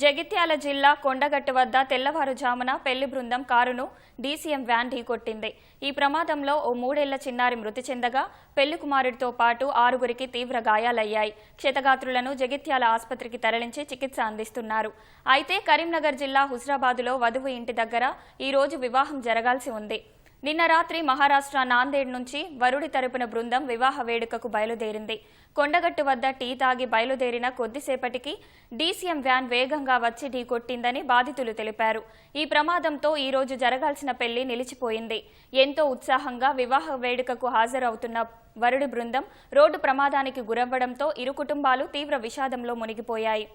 జగిత్యాల జిల్లా కొండగట్టు వద్ద తెల్లవారుజామున పెళ్ళి బృందం కారును డీసీఎం వ్యాన్ ఢీకొట్టింది. ఈ ప్రమాదంలో ఓ మూడేళ్ళ చిన్నారి మృతి చెందగా పెళ్ళి కుమారుడితో పాటు ఆరుగురికి తీవ్ర గాయాలయ్యాయి. క్షతగాత్రులను జగిత్యాల ఆసుపత్రికి తరలించి చికిత్స అందిస్తున్నారు. అయితే కరీంనగర్ జిల్లా హుజరాబాదులో వధువు ఇంటి దగ్గర ఈరోజు వివాహం జరగాల్సి ఉంది. నిన్న రాత్రి మహారాష్ట్ర నాందేడ్ నుంచి వరుడి తరపున బృందం వివాహ వేడుకకు బయలుదేరింది. కొండగట్టు వద్ద టీ తాగి బయలుదేరిన కొద్దిసేపటికి డీసీఎం వ్యాన్ వేగంగా వచ్చి ఢీకొట్టిందని బాధితులు తెలిపారు. ఈ ప్రమాదంతో ఈ రోజు జరగాల్సిన పెళ్ళి నిలిచిపోయింది. ఎంతో ఉత్సాహంగా వివాహ వేడుకకు హాజరవుతున్న వరుడి బృందం రోడ్డు ప్రమాదానికి గురవ్వడంతో ఇరు కుటుంబాలు తీవ్ర విషాదంలో మునిగిపోయాయి.